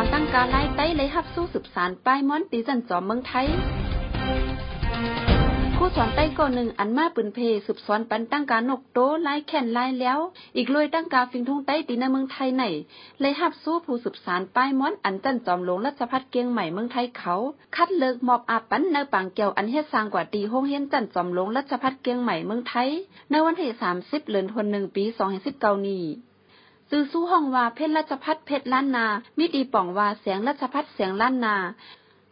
อนตั้งการไล่ไต้เลยฮับสู้สืบสารป้ายม้อนตีจันจอมเมืองไทยผู้สอนใต้ก่อหนึ่งอันมาปืนเพสืบสอนปันตั้งการนกโตไล่แข่นไล่แล้ว อีกลอยตั้งการฟิงทุ่งใต้ตีในเมืองไทยไหนเลยฮับสู้ผู้สืบสารป้ายม้อนอันจันจอมหลงรัชพัฒเกียงใหม่เมืองไทยเขา คัดเลิกมอบอาปันในปางเกี่ยวอันเฮ็ดสร้างกว่าตีห้องเฮียนจันจอมหลงรัชพัฒเกียงใหม่เมืองไทยในวันที่30เดือนธันวาคมปี2019นี้ ซื้อสู้ห้องว่าเพชรราชพัฒเพชรล้านนา มิดีป่องว่าเสียงราชพัฒเสียงล้านนา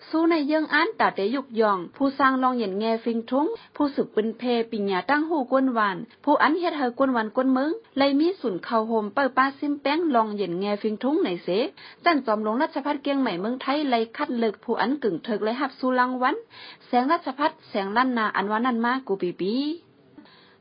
สู้ในเยื่องอันตาเตยุกยอง ผู้สร้างลองเหย็นแงฟิงทุงผู้สืบปืนเพปิญญาตั้งหูกวนวาน ผู้อันเฮ็ดเฮอกวนวันกวนมึงเลยมีสุนเข้าโฮมเปิดป้าซิมแป้งลองเหย็นแงฟิงทุ้งในเสจันจอมหลวงราชพัฒเกียงใหม่เมืองไทยเลยคัดเลือกผู้อันกึ่งเถิกเลยหับสู้รางวัลแสงราชพัฒแสงล้านนาอันวานันมากูปีปี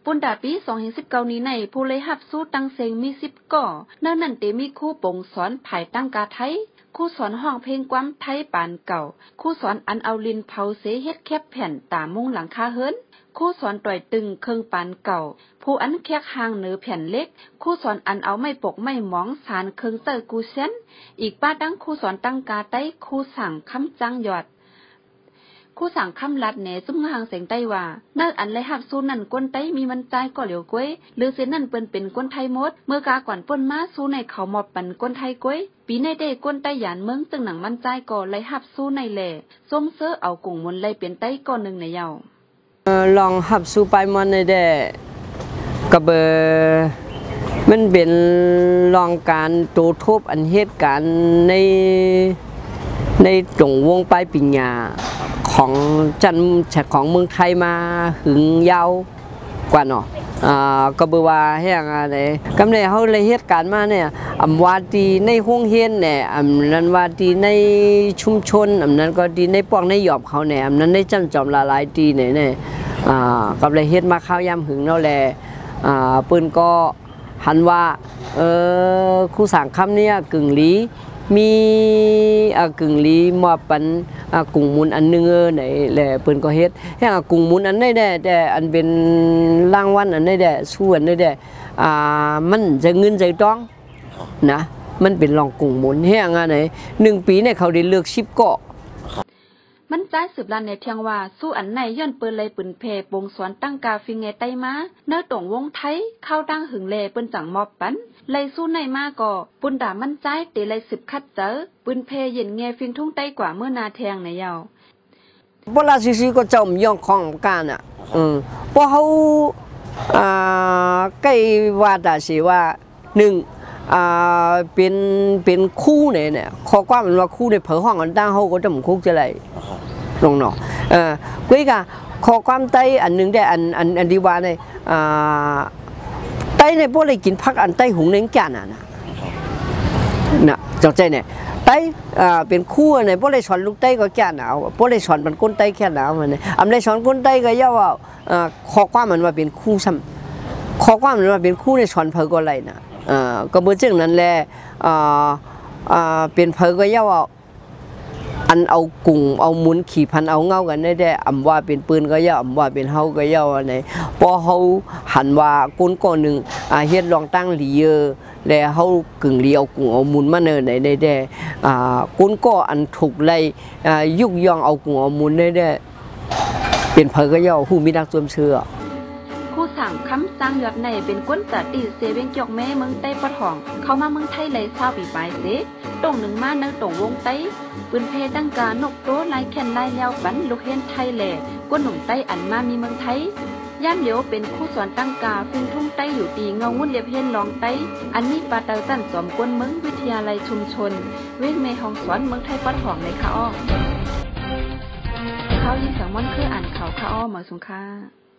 ปุนดาปี2019นี้ในผู้เลยหับสู้ตั้งเซงมี10ก่อเนื่องนั้นเตมีคู่ปงสอนภายตั้งกาไทยคู่สอนห้องเพลงความไทยปานเก่า คู่สอนอันเอาลินเผาเสเฮ็ดแคบแผ่นตามมุงหลังคาเฮิรนคู่สอนต่อยตึงเครื่องปานเก่า ผู้อันแคกห่างเหนือแผ่นเล็ก คู่สอนอันเอาไม่ปกไม่หมองสารเครื่องเตอร์กูเซนอีกป้าดังคู่สอนตั้งกาไต้คู่สั่งคำจังหยอด คู่สั่งคำลัดแหนซุ้มหางเสียงไต้ว่าเนื้ออันเลยหับสู้นั่นก้นไต้มีมันใจก็เหลียวก้วยหรือเส้นนั่นเปิ้นเป็นก้นไทยมด เมื่อกาก่อนป้นมาสู้ในเขาหมอบปันก้นไทยก้วยปีในเด้ก้นไต้หยานเมืองจึงหนังมันใจก่อเลยหับสู้ในแหล่ส่งเสื้อเอากุ่งมนเลยเปลี่ยนไต้ก่อนหนึ่งในเยาเอ่อลองหับสู่ไปมันในแด่กับเบอมันเป็นลองการโตทบอันเหตุการณ์ในในตรงวงปลายปิญญา ของจันทร์ของเมืองไทยมาหึงยาวกว่าเนาะอ่าก็บอว่าแห้งอะไรกำเนิดเขาเลยเหตุการณ์มาเนี่ยอำว่าดีในห้องเฮียนเนี่ยอำนั้นว่าดีในชุมชนอำนั้นก็ดีในปวงในหยอบเขาเนี่ยอำนั้นในจำจอมละลายดีเนี่ยเนี่ยอ่ากับเลยเฮ็ดมาข้าวยามหึงเนาะแลอ่าปืนก็หันว่าเออครูสร้างคำเนี่ยกึ่งหลี มีอ่ากึ่งลีมอบปันอ่ากุ้งมุนอันหนึงเออไหนแหละเปิ้นก็เฮ็ดแฮ่งอะกุ้งมุนอันไดแด่แต่อันเป็นรางวัลอันไดแด่ส่วนไดแด่อ่ามันจะเงินใจต้องนะมันเป็นรองกุ้งมุนแฮ่งอันไหนหนึ่งปีเนี่ยเขาได้เลือกชิปเกาะ มันใจสืบลานในเทียงว่า สู้อันไหนย้อนเปิ้นเลยปืนเพปงสวนตั้งกาฟิงไงไตมาเนื้อตรงวงไทยเข้าดังหึงเลเปิ้นจังมอบปันเลยสู้ในมาก่อปุนด่ามันใจเตเลยสืบคัดเจอปืนเพเย็นเงฟิงทุ่งไตกว่าเมื่อนาแทงในเยาโบราซื่อก็เจ้าย่องของกันอะอืมเพราะเขาอ่าใกล้ว่าแต่สิว่าหนึ่ง อ่าเป็นเป็นคู่เนี่ยเนี่ยขอความมันว่าคู่ในเผอห้องกันตั้งเขาก็จะมันคุกจะไรลงเนาะเออกุ้ยกะขอความไตอันหนึงได้อันอันอันดีว่าในอ่าไตในพวกเลยกินพักอันไตหุงเล้งจานอะนะน่ะจอกใจเนี่ยไต้อ่าเป็นคู่ในพวกเลยสอนลูกไต้ก็แก่หนาวพวกเลยสอนมันก้นไต้แค่หนาวมันเนี่ยอำเลยสอนก้นไต้ก็ย่าว่าอ่าขอความมันว่าเป็นคู่ซ้ำขอความมันว่าเป็นคู่ในสอนเพอก็ไรนะ อ่าก็เบื่อจึงนั้นแหละอ่าอ่าเป็นเพอก็ย่าว่าอันเอากุ้งเอาหมุนขี่พันเอาเงากันได้ได้อำว่าเป็นปืนก็ย่าอำว่าเป็นเฮาก็ย่าว่าไหนพอเฮาหันว่าก้นก้อนหนึ่งอ่าเฮ็ดลองตั้งหลีเยอแล้วเฮากึ่งเลียวกุ้งเอาหมุนมาเนินได้ได้ได้อ่ากุ้นก็อันถูกไล่อ่ายุกย่องเอากุ้งเอาหมุนได้ได้เป็นเพอก็ย่อหูมีดักสวมเชื่อ สั่งคำสร้างยอดในเป็นก้นจัดตีเซเวงเกียกแม่เมืองไต้ปะทอง เข้ามาเมืองไทยเลยเศร้าปีปลายเสตรงหนึ่งมาเนื้อตรงวงไต้ปืนเพตั้งกานกโตลายแคนลายแล้วปันลูกเฮนไทยแหล่ก้นหนุ่มไต้อันมามีเมืองไทยย่านเหลียวเป็นคู่สอนตั้งกาฟิงทุ่งไต้อยู่ตีเงาวุ่นเลียบเฮนลองไต้ อันนี้ปาเตาตันสอมกวนเมืองวิทยาลัยชุมชน เวกเมฮองสอนเมืองไทยปะทองในค่ะอ้อเขายินสังม่อนคืออ่านข่าวค่ะอ้อหมอสงค่า